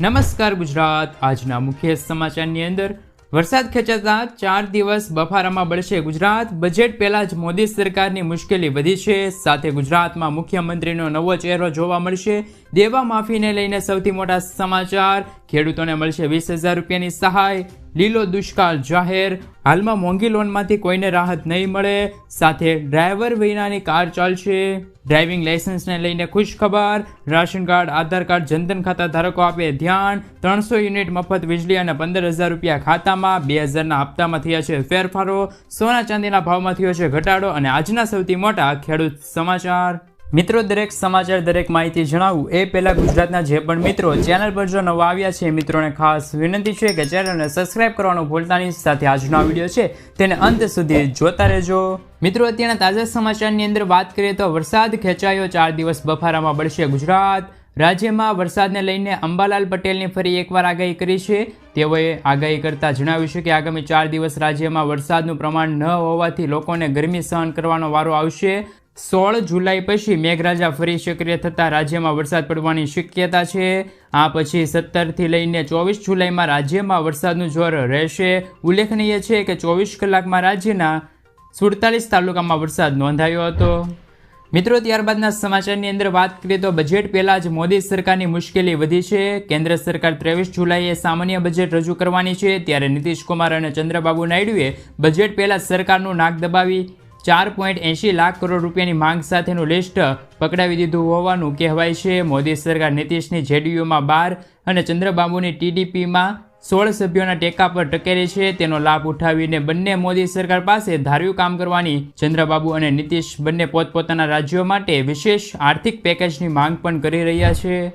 નમસ્કાર ગુજરાત. આજના મુખ્ય સમાચારની અંદર, વરસાદ ખેંચાતા ચાર દિવસ બફારામાં બળશે ગુજરાત. બજેટ પહેલાં જ મોદી સરકારની મુશ્કેલી વધી છે. સાથે ગુજરાતમાં મુખ્યમંત્રીનો નવો ચહેરો જોવા મળશે. દેવા માફીને લઈને સૌથી મોટા સમાચાર, ખેડૂતોને મળશે વીસ હજાર રૂપિયાની સહાય. લીલો દુષ્કાળ જાહેર. હાલમાં મોંઘી લોનમાંથી કોઈને રાહત નહીં મળે. સાથે ડ્રાઈવર વિનાની કાર ચાલશે. ડ્રાઇવિંગ લાયસન્સને લઈને ખુશ ખબર ration card, Aadhaar card, Jan Dhan ખાતા ધારકો આપે ધ્યાન. ત્રણસો યુનિટ મફત વીજળી અને પંદર હજાર રૂપિયા ખાતામાં બે હજારના હપ્તામાં થયા છે ફેરફારો. સોના ચાંદીના ભાવમાં થયો છે ઘટાડો અને આજના સૌથી મોટા ખેડૂત સમાચાર. મિત્રો, દરેક સમાચાર, દરેક માહિતી જણાવું. એ પહેલાં ગુજરાતના જે પણ મિત્રો ચેનલ પર જો નવા આવ્યા છે, મિત્રોને ખાસ વિનંતી છે કે ચેનલને સબસ્ક્રાઇબ કરવાનું ભૂલતા નહીં. સાથે આજનો વીડિયો છે, તેને અંત સુધી જોતા રહેજો. મિત્રો, અત્યારના તાજા સમાચારની અંદર વાત કરીએ તો વરસાદ ખેંચાયો. ચાર દિવસ બફારામાં બળશે ગુજરાત. રાજ્યમાં વરસાદને લઈને અંબાલાલ પટેલની ફરી એકવાર આગાહી કરી છે. તેઓએ આગાહી કરતાં જણાવ્યું છે કે આગામી ચાર દિવસ રાજ્યમાં વરસાદનું પ્રમાણ ન હોવાથી લોકોને ગરમી સહન કરવાનો વારો આવશે. સોળ જુલાઈ પછી મેઘરાજા ફરી સક્રિય થતાં રાજ્યમાં વરસાદ પડવાની શક્યતા છે. આ પછી સત્તરથી લઈને ચોવીસ જુલાઈમાં રાજ્યમાં વરસાદનું જોર રહેશે. ઉલ્લેખનીય છે કે ચોવીસ કલાકમાં રાજ્યના સુડતાલીસ તાલુકામાં વરસાદ નોંધાયો હતો. મિત્રો, ત્યારબાદના સમાચારની અંદર વાત કરીએ તો બજેટ પહેલાં જ મોદી સરકારની મુશ્કેલી વધી છે. કેન્દ્ર સરકાર ત્રેવીસ જુલાઈએ સામાન્ય બજેટ રજૂ કરવાની છે. ત્યારે નીતિશ કુમાર અને ચંદ્રબાબુ નાયડુએ બજેટ પહેલાં સરકારનું નાક દબાવી ચાર પોઈન્ટ એંશી લાખ કરોડ રૂપિયાની માંગ સાથેનું લિસ્ટ પકડાવી દીધું હોવાનું કહેવાય છે. મોદી સરકાર નીતિશની જેડીયુમાં બાર અને ચંદ્રબાબુની ટીડીપીમાં સોળ સભ્યોના ટેકા પર ટકેરે છે. તેનો લાભ ઉઠાવીને બંને મોદી સરકાર પાસે ધાર્યું કામ કરવાની ચંદ્રબાબુ અને નીતિશ બંને પોતપોતાના રાજ્યો માટે વિશેષ આર્થિક પેકેજની માંગ પણ કરી રહ્યા છે.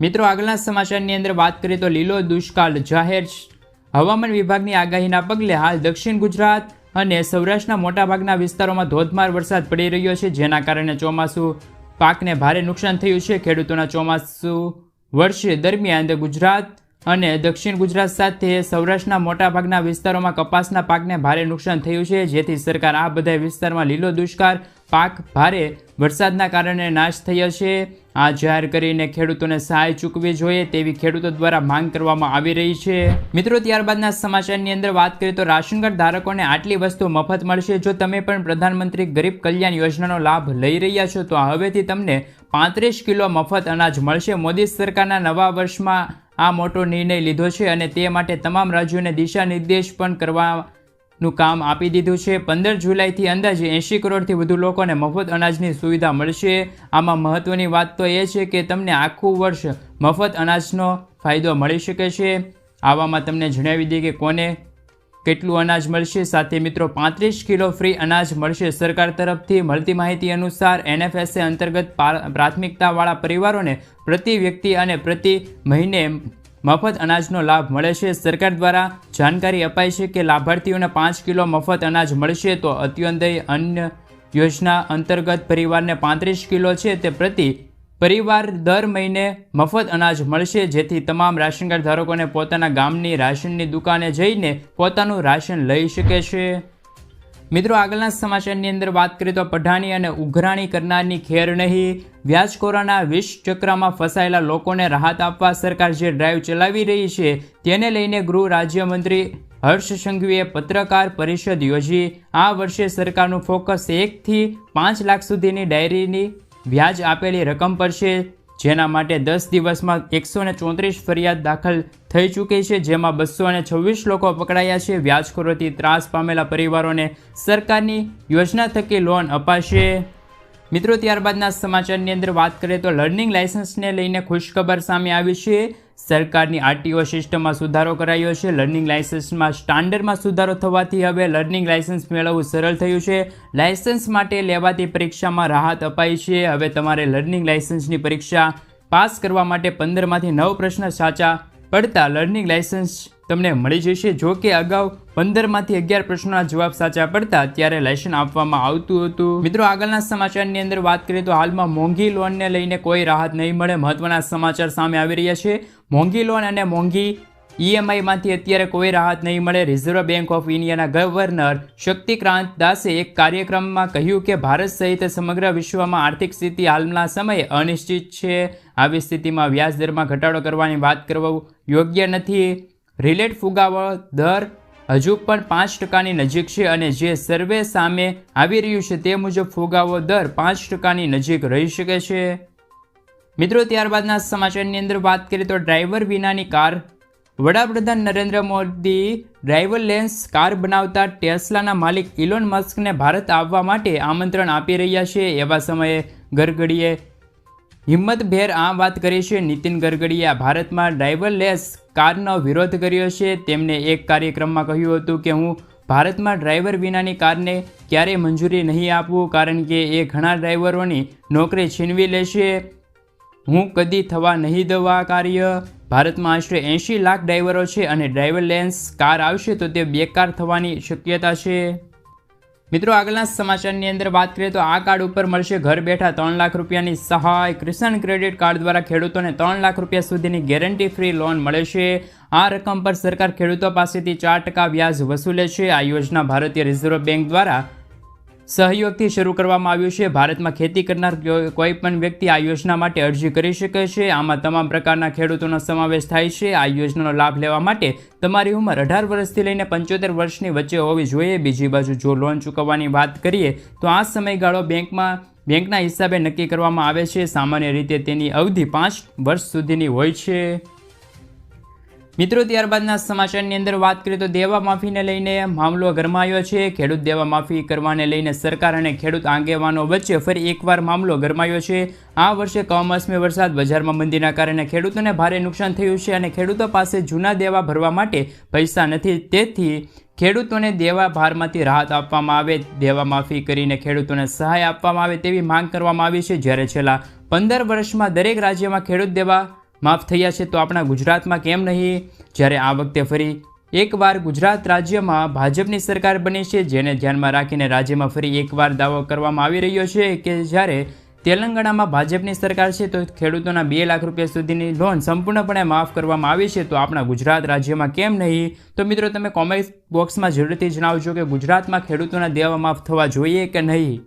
મિત્રો, આગળના સમાચારની અંદર વાત કરીએ તો લીલો દુષ્કાળ જાહેર હવામાન વિભાગની આગાહીના પગલે હાલ દક્ષિણ ગુજરાત અને સૌરાષ્ટ્રના મોટાભાગના વિસ્તારોમાં ધોધમાર વરસાદ પડી રહ્યો છે, જેના કારણે ચોમાસું પાકને ભારે નુકસાન થયું છે. ખેડૂતોના ચોમાસું વર્ષે દરમિયાન ગુજરાત અને દક્ષિણ ગુજરાત સાથે સૌરાષ્ટ્રના મોટાભાગના વિસ્તારોમાં કપાસના પાકને ભારે નુકસાન થયું છે. જેથી સરકાર આ બધા વિસ્તારમાં લીલો દુષ્કાળ, પાક ભારે વરસાદના કારણે નાશ થયો છે. આ જાહેર કરીને ખેડૂતોને સહાય ચૂકવી જોઈએ તેવી ખેડૂતો દ્વારા માંગ કરવામાં આવી રહી છે. મિત્રો, ત્યારબાદના સમાચારની અંદર વાત કરીએ તો રાશન કાર્ડ ધારકોને આટલી વસ્તુ મફત મળશે. જો તમે પણ પ્રધાનમંત્રી ગરીબ કલ્યાણ યોજનાનો લાભ લઈ રહ્યા છો, તો હવેથી તમને પાંત્રીસ કિલો મફત અનાજ મળશે. મોદી સરકારના નવા વર્ષમાં આ મોટો નિર્ણય લીધો છે અને તે માટે તમામ રાજ્યોને દિશા નિર્દેશ પણ કરવાનું કામ આપી દીધું છે. પંદર જુલાઈથી અંદાજે એંશી કરોડથી વધુ લોકોને મફત અનાજની સુવિધા મળશે. આમાં મહત્ત્વની વાત તો એ છે કે તમને આખું વર્ષ મફત અનાજનો ફાયદો મળી શકે છે. આવામાં તમને જણાવી દઈએ કે કોને કેટલું અનાજ મળશે. સાથે મિત્રો પાંત્રીસ કિલો ફ્રી અનાજ મળશે સરકાર તરફથી. મળતી માહિતી અનુસાર એનએફએસએ અંતર્ગત પ્રાથમિકતાવાળા પરિવારોને પ્રતિ વ્યક્તિ અને પ્રતિ મહિને મફત અનાજનો લાભ મળે છે. સરકાર દ્વારા જાણકારી અપાઈ છે કે લાભાર્થીઓને પાંચ કિલો મફત અનાજ મળશે તો અત્યોદય અન્ય યોજના અંતર્ગત પરિવારને પાંત્રીસ કિલો છે તે પ્રતિ પરિવાર દર મહિને મફત અનાજ મળશે. જેથી તમામ રાશન કાર્ડ ધારકોને પોતાના ગામની રાશનની દુકાને જઈને પોતાનું રાશન લઈ શકે છે. મિત્રો, આગળના સમાચારની અંદર વાત કરીએ તો પઢાણી અને ઉઘરાણી કરનારની ખેર નહીં. વ્યાજખોરાના વિષ ચક્રમાં ફસાયેલા લોકોને રાહત આપવા સરકાર જે ડ્રાઈવ ચલાવી રહી છે, તેને લઈને ગૃહ રાજ્યમંત્રી હર્ષ સંઘવીએ પત્રકાર પરિષદ યોજી. આ વર્ષે સરકારનું ફોકસ એકથી પાંચ લાખ સુધીની ડાયરીની વ્યાજ આપેલી રકમ પર છે. જેના માટે દસ દિવસમાં એકસો ને ચોત્રીસ ફરિયાદ દાખલ થઈ ચૂકી છે, જેમાં બસો અને છવ્વીસ લોકો પકડાયા છે. વ્યાજખોરોથી ત્રાસ પામેલા પરિવારોને સરકારની યોજના થકી લોન અપાશે. મિત્રો, ત્યારબાદના સમાચારની અંદર વાત કરીએ તો લર્નિંગ લાયસન્સને લઈને ખુશખબર સામે આવી છે. સરકારની આરટીઓ સિસ્ટમમાં સુધારો કરાયો છે. લર્નિંગ લાયસન્સમાં સ્ટાન્ડર્ડમાં સુધારો થવાથી હવે લર્નિંગ લાયસન્સ મેળવવું સરળ થયું છે. લાયસન્સ માટે લેવાતી પરીક્ષામાં રાહત અપાઈ છે. હવે તમારે લર્નિંગ લાયસન્સની પરીક્ષા પાસ કરવા માટે પંદરમાંથી નવ પ્રશ્ન સાચા પડતા લર્નિંગ લાયસન્સ તમને મળી જશે. જો કે અગાઉ પંદરમાંથી અગિયાર પ્રશ્નોના જવાબ સાચા પડતા ત્યારે લાયસન્સ આપવામાં આવતું હતું. મિત્રો, આગળના સમાચારની અંદર વાત કરીએ તો હાલમાં મોંઘી લોનને લઈને કોઈ રાહત નહીં મળે. મહત્વના સમાચાર સામે આવી રહ્યા છે. મોંઘી લોન અને મોંઘી ઈએમઆઈમાંથી અત્યારે કોઈ રાહત નહીં મળે. રિઝર્વ બેંક ઓફ ઇન્ડિયાના ગવર્નર શક્તિકાંત દાસે એક કાર્યક્રમમાં કહ્યું કે ભારત સહિત સમગ્ર વિશ્વમાં આર્થિક સ્થિતિ હાલના સમયે અનિશ્ચિત છે. આવી સ્થિતિમાં વ્યાજ દરમાં ઘટાડો કરવાની વાત કરવું યોગ્ય નથી. રિલેટ ફુગાવો દર હજુ પણ પાંચ ટકાની નજીક છે અને જે સર્વે સામે આવી રહ્યું છે તે મુજબ ફુગાવો દર પાંચ ટકાની નજીક રહી શકે છે. મિત્રો, ત્યારબાદના સમાચારની અંદર વાત કરીએ તો ડ્રાઈવર વિનાની કાર. વડાપ્રધાન Narendra Modi driver less car બનાવતા ટેસ્લાના માલિક ઇલોન મસ્કને ભારત આવવા માટે આમંત્રણ આપી રહ્યા છે. એવા સમયે ગરગડીએ હિંમતભેર આ વાત કરી છે. નીતિન ગરગડીએ ભારતમાં ડ્રાઈવરલેસ કારનો વિરોધ કર્યો છે, તેમણે એક કાર્યક્રમમાં કહ્યું હતું કે હું ભારતમાં ડ્રાઈવર વિનાની કારને ક્યારેય મંજૂરી નહીં આપું, કારણ કે એ ઘણા ડ્રાઈવરોની નોકરી છીનવી લેશે. હું કદી થવા નહીં દઉં આ કાર્ય. ભારતમાં આશરે એંશી લાખ ડ્રાઈવરો છે અને ડ્રાઈવર લેન્સ કાર આવશે તો તે બેકાર થવાની શક્યતા છે. મિત્રો, આગળના સમાચારની અંદર વાત કરીએ તો આ કાર્ડ ઉપર મળશે ઘર બેઠા ત્રણ લાખ રૂપિયાની સહાય. કિસાન ક્રેડિટ કાર્ડ દ્વારા ખેડૂતોને ત્રણ લાખ રૂપિયા સુધીની ગેરંટી ફ્રી લોન મળે છે. આ રકમ પર સરકાર ખેડૂતો પાસેથી ચાર ટકા વ્યાજ વસૂલે છે. આ યોજના ભારતીય રિઝર્વ બેંક દ્વારા સહયોગથી શરૂ કરવામાં આવ્યું છે. ભારતમાં ખેતી કરનાર કોઈ પણ વ્યક્તિ આ યોજના માટે અરજી કરી શકે છે. આમાં તમામ પ્રકારના ખેડૂતોનો સમાવેશ થાય છે. આ યોજનાનો લાભ લેવા માટે તમારી ઉંમર અઢાર વર્ષથી લઈને પંચોતેર વર્ષની વચ્ચે હોવી જોઈએ. બીજી બાજુ જો લોન ચૂકવવાની વાત કરીએ, તો આ સમયગાળો બેંકમાં, બેંકના હિસાબે નક્કી કરવામાં આવે છે. સામાન્ય રીતે તેની અવધિ પાંચ વર્ષ સુધીની હોય છે. મિત્રો, ત્યારબાદના સમાચારની અંદર વાત કરીએ તો દેવા માફીને લઈને મામલો ગરમાયો છે. ખેડૂત દેવા માફી કરવાને લઈને સરકાર અને ખેડૂત આગેવાનો વચ્ચે ફરી એકવાર મામલો ગરમાયો છે. આ વર્ષે કમોસમી વરસાદ બજારમાં મંદીના કારણે ખેડૂતોને ભારે નુકસાન થયું છે અને ખેડૂતો પાસે જૂના દેવા ભરવા માટે પૈસા નથી. તેથી ખેડૂતોને દેવા ભારમાંથી રાહત આપવામાં આવે, દેવા માફી કરીને ખેડૂતોને સહાય આપવામાં આવે તેવી માંગ કરવામાં આવી છે. જ્યારે છેલ્લા પંદર વર્ષમાં દરેક રાજ્યમાં ખેડૂત દેવા માફ થયા છે તો આપણા ગુજરાતમાં કેમ નહીં? જ્યારે આ વખતે ફરી એકવાર ગુજરાત રાજ્યમાં ભાજપની સરકાર બની છે, જેને ધ્યાનમાં રાખીને રાજ્યમાં ફરી એકવાર દાવો કરવામાં આવી રહ્યો છે કે જ્યારે તેલંગાણામાં ભાજપની સરકાર છે, તો ખેડૂતોના બે લાખ રૂપિયા સુધીની લોન સંપૂર્ણપણે માફ કરવામાં આવી છે. તો આપણા ગુજરાત રાજ્યમાં કેમ નહીં? તો મિત્રો, તમે કોમેન્ટ બોક્સમાં જરૂરથી જણાવજો કે ગુજરાતમાં ખેડૂતોના દેવા માફ થવા જોઈએ કે નહીં?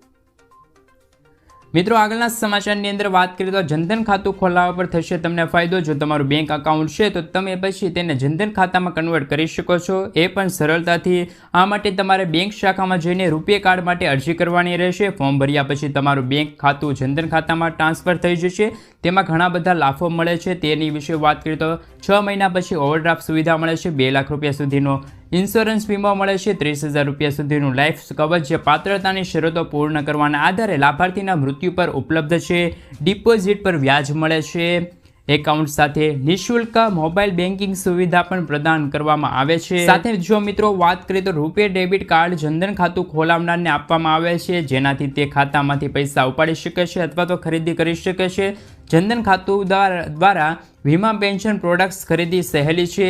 મિત્રો, આગળના સમાચારની અંદર વાત કરીએ તો જનધન ખાતું ખોલાવવા પર થશે તમને ફાયદો. જો તમારું બેંક અકાઉન્ટ છે, તો તમે પછી તેને જનધન ખાતામાં કન્વર્ટ કરી શકો છો. એ પણ સરળતાથી. આ માટે તમારે બેંક શાખામાં જઈને રૂપિયે કાર્ડ માટે અરજી કરવાની રહેશે. ફોર્મ ભર્યા પછી તમારું બેંક ખાતું જનધન ખાતામાં ટ્રાન્સફર થઈ જશે. તેમાં ઘણા બધા લાભો મળે છે. તેની વિશે વાત કરીએ તો છ મહિના પછી ઓવરડ્રાફ્ટ સુવિધા મળે છે. બે લાખ રૂપિયા સુધીનો ઇન્સ્યોરન્સ વીમો મળે છે. ત્રીસ હજાર રૂપિયા સુધીનું લાઈફ કવચ પાત્રતાની શરતો પૂર્ણ કરવાના આધારે લાભાર્થીના મૃત્યુ પર ઉપલબ્ધ છે. ડિપોઝિટ પર વ્યાજ મળે છે. એકાઉન્ટ સાથે નિઃશુલ્ક મોબાઈલ બેન્કિંગ સુવિધા પણ પ્રદાન કરવામાં આવે છે. સાથે જો મિત્રો વાત કરીએ તો રૂપે ડેબિટ કાર્ડ જનધન ખાતું ખોલાવનારને આપવામાં આવે છે. જેનાથી તે ખાતામાંથી પૈસા ઉપાડી શકે છે અથવા તો ખરીદી કરી શકે છે. જનધન ખાતું દ્વારા વીમા પેન્શન પ્રોડક્ટ્સ ખરીદી સહેલી છે.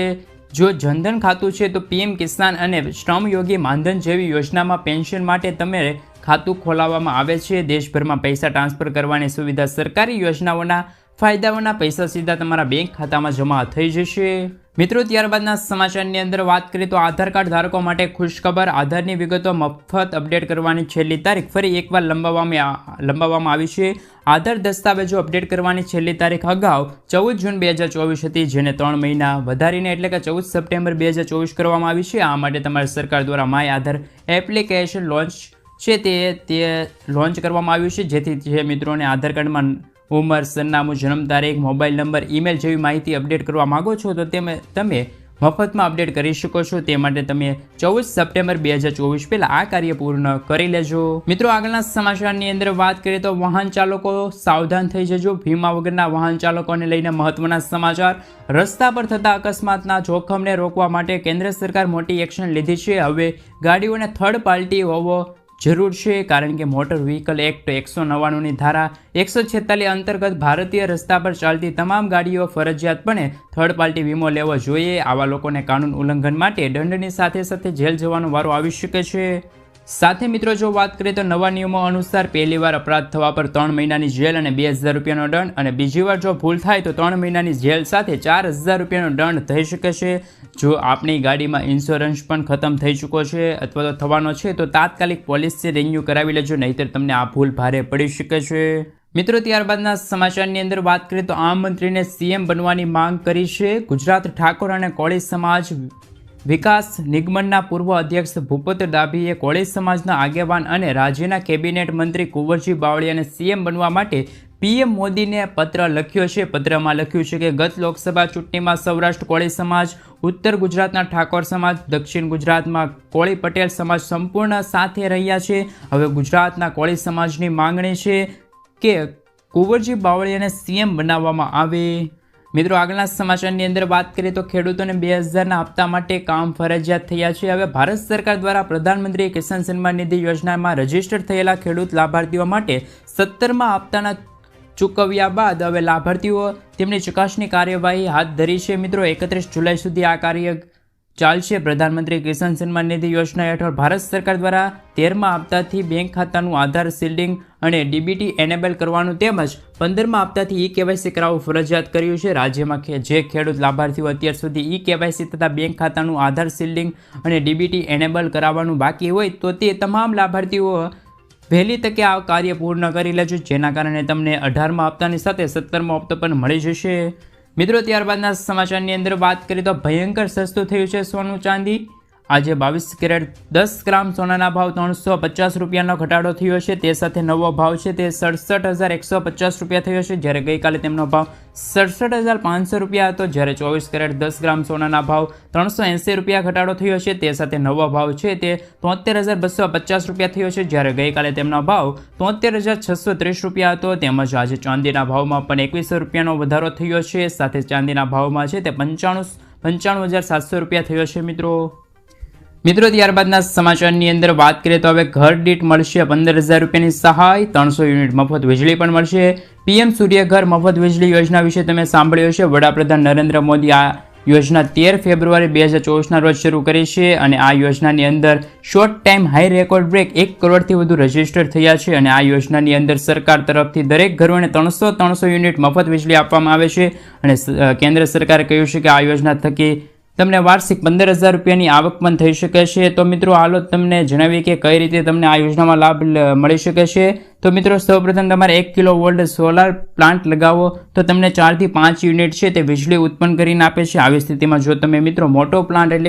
જો જનધન ખાતું છે તો પીએમ કિસાન અને શ્રમ યોગી માનધન જેવી યોજનામાં પેન્શન માટે તમે ખાતું ખોલાવવામાં આવે છે. દેશભરમાં પૈસા ટ્રાન્સફર કરવાની સુવિધા સરકારી યોજનાઓના ફાયદાઓના પૈસા સીધા તમારા બેંક ખાતામાં જમા થઈ જશે. મિત્રો, ત્યારબાદના સમાચારની અંદર વાત કરીએ તો આધાર કાર્ડ ધારકો માટે ખુશખબર, આધારની વિગતો મફત અપડેટ કરવાની છેલ્લી તારીખ ફરી એકવાર લંબાવવામાં લંબાવવામાં આવી છે. આધાર દસ્તાવેજો અપડેટ કરવાની છેલ્લી તારીખ અગાઉ ચૌદ જૂન બે હજાર ચોવીસ હતી, જેને ત્રણ મહિના વધારીને એટલે કે ચૌદ સપ્ટેમ્બર બે હજાર ચોવીસ કરવામાં આવી છે. આ માટે તમારી સરકાર દ્વારા માય આધાર એપ્લિકેશન લોન્ચ છે તે તે લોન્ચ કરવામાં આવ્યું છે, જેથી જે મિત્રોને આધાર કાર્ડમાં ઉંમર, સરનામું જન્મ તારીખ મોબાઈલ નંબર, ઈમેલ જેવી માહિતી અપડેટ કરવા માગો છો, તો તમે તમે મફતમાં અપડેટ કરી શકો છો. તે માટે તમે ચૌદ સપ્ટેમ્બર બે હજાર ચોવીસ પહેલાં આ કાર્ય પૂર્ણ કરી લેજો. મિત્રો, આગળના સમાચારની અંદર વાત કરીએ તો વાહન ચાલકો સાવધાન થઈ જજો. ભીમા વગરના વાહન ચાલકોને લઈને મહત્વના સમાચાર. રસ્તા પર થતા અકસ્માતના જોખમને રોકવા માટે કેન્દ્ર સરકાર મોટી એક્શન લીધી છે. હવે ગાડીઓને થર્ડ પાર્ટી હોવો જરૂર છે, કારણ કે મોટર વ્હીકલ એક્ટ એકસો નવ્વાણુંની ધારા એકસો છેતાલીસ અંતર્ગત ભારતીય રસ્તા પર ચાલતી તમામ ગાડીઓ ફરજિયાતપણે થર્ડ પાર્ટી વીમો લેવો જોઈએ. આવા લોકોને કાનૂન ઉલ્લંઘન માટે દંડની સાથે સાથે જેલ જવાનો વારો આવી શકે છે. સાથે મિત્રો, જો વાત કરીએ તો નવા નિયમો અનુસાર પહેલી વાર અપરાધ થવા પર ત્રણ મહિનાની જેલ અને બે હજાર રૂપિયાનો દંડ અને બીજી વાર જો ભૂલ થાય તો ત્રણ મહિનાની જેલ સાથે ચાર હજાર રૂપિયાનો દંડ થઈ શકે છે. જો આપણી ગાડીમાં ઇન્સ્યોરન્સ પણ ખતમ થઈ ચૂકો છે અથવા તો થવાનો છે, તો તાત્કાલિક પોલિસી રિન્યૂ કરાવી લેજો, નહીંતર તમને આ ભૂલ ભારે પડી શકે છે. મિત્રો, ત્યારબાદના સમાચારની અંદર વાત કરીએ તો આમ મંત્રીને સીએમ બનવાની માંગ કરી છે. ગુજરાત ઠાકોર અને કોળી સમાજ વિકાસ નિગમનના પૂર્વ અધ્યક્ષ ભૂપત ડાભીએ કોળી સમાજના આગેવાન અને રાજ્યના કેબિનેટ મંત્રી કુંવરજી બાવળિયાને સીએમ બનવા માટે પીએમ મોદીને પત્ર લખ્યો છે. પત્રમાં લખ્યું છે કે ગત લોકસભા ચૂંટણીમાં સૌરાષ્ટ્ર કોળી સમાજ, ઉત્તર ગુજરાતના ઠાકોર સમાજ, દક્ષિણ ગુજરાતમાં કોળી પટેલ સમાજ સંપૂર્ણ સાથે રહ્યા છે. હવે ગુજરાતના કોળી સમાજની માંગણી છે કે કુંવરજી બાવળિયાને સીએમ બનાવવામાં આવે. મિત્રો, આગળના સમાચારની અંદર વાત કરીએ તો ખેડૂતોને બે હજારના હપ્તા માટે કામ ફરજિયાત થયા છે. હવે ભારત સરકાર દ્વારા પ્રધાનમંત્રી કિસાન સન્માન નિધિ યોજનામાં રજિસ્ટર થયેલા ખેડૂત લાભાર્થીઓ માટે સત્તરમાં હપ્તાના ચૂકવ્યા બાદ હવે લાભાર્થીઓ તેમની ચકાસણી કાર્યવાહી હાથ ધરી છે. મિત્રો, એકત્રીસ જુલાઈ સુધી આ કાર્ય ચાલશે. પ્રધાનમંત્રી કિસાન સન્માન નિધિ યોજના હેઠળ ભારત સરકાર દ્વારા તેરમા હપ્તાથી બેંક ખાતાનું આધાર શિલ્ડિંગ અને ડીબીટી એનેબલ કરવાનું તેમજ પંદરમા હપ્તાથી ઈ કેવાયસી કરાવવું ફરજિયાત કર્યું છે. રાજ્યમાં જે ખેડૂત લાભાર્થીઓ અત્યાર સુધી ઈ કેવાયસી તથા બેંક ખાતાનું આધાર શિલ્ડિંગ અને ડીબીટી એનેબલ કરાવવાનું બાકી હોય તો તે તમામ લાભાર્થીઓ વહેલી તકે આ કાર્ય પૂર્ણ કરી લેજો, જેના કારણે તમને અઢારમા હપ્તાની સાથે સત્તરમો હપ્તો પણ મળી જશે. મિત્રો ત્યારબાદના સમાચારની અંદર વાત કરીએ તો ભયંકર સસ્તું થયું છે સોનું ચાંદી. આજે બાવીસ કેરેટ, દસ ગ્રામ સોનાના ભાવ ત્રણસો પચાસ રૂપિયાનો ઘટાડો થયો છે. તે સાથે નવો ભાવ છે તે સડસઠ હજાર એકસો પચાસ રૂપિયા થયો છે. જ્યારે ગઈકાલે તેમનો ભાવ સડસઠ હજાર પાંચસો રૂપિયા હતો, જ્યારે ચોવીસ કેરેટ, દસ ગ્રામ સોનાના ભાવ ત્રણસો એંસી રૂપિયા ઘટાડો થયો છે. તે સાથે નવો ભાવ છે તે તોતેર હજાર બસો પચાસ રૂપિયા થયો છે. જ્યારે ગઈકાલે તેમનો ભાવ તોતેર હજાર છસો ત્રીસ રૂપિયા હતો, તેમજ આજે ચાંદીના ભાવમાં પણ એકવીસો રૂપિયાનો વધારો થયો છે. સાથે ચાંદીના ભાવમાં છે તે પંચાણું પંચાણું હજાર સાતસો રૂપિયા થયો છે મિત્રો. મિત્રો, ત્યારબાદના સમાચારની અંદર વાત કરીએ તો હવે ઘર દીઠ મળશે પંદર હજાર રૂપિયાની સહાય, ત્રણસો યુનિટ મફત વીજળી પણ મળશે. પીએમ સૂર્યઘર મફત વીજળી યોજના વિશે તમે સાંભળ્યું હશે. વડાપ્રધાન નરેન્દ્ર મોદી આ યોજના તેર ફેબ્રુઆરી બે હજાર ચોવીસના રોજ શરૂ કરી છે અને આ યોજનાની અંદર short time high record break એક કરોડથી વધુ રજિસ્ટર થયા છે અને આ યોજનાની અંદર સરકાર તરફથી દરેક ઘરોને ત્રણસો ત્રણસો યુનિટ મફત વીજળી આપવામાં આવે છે. અને કેન્દ્ર સરકારે કહ્યું છે કે આ યોજના થકી તમને વાર્ષિક પંદર હજાર રૂપિયાની આવક પણ થઈ શકે છે. તો મિત્રો, હાલો તમને જણાવીએ કે કઈ રીતે તમને આ યોજનામાં લાભ મળી શકે છે. તો મિત્રો, સૌપ્રથમ તમારે એક કિલો વોલ્ટ સોલાર પ્લાન્ટ લગાવો. તો તમને ચારથી પાંચ યુનિટ છે તે વીજળી ઉત્પન્ન કરીને આપે છે. આવી સ્થિતિમાં જો તમે મિત્રો મોટો પ્લાન્ટ એટલે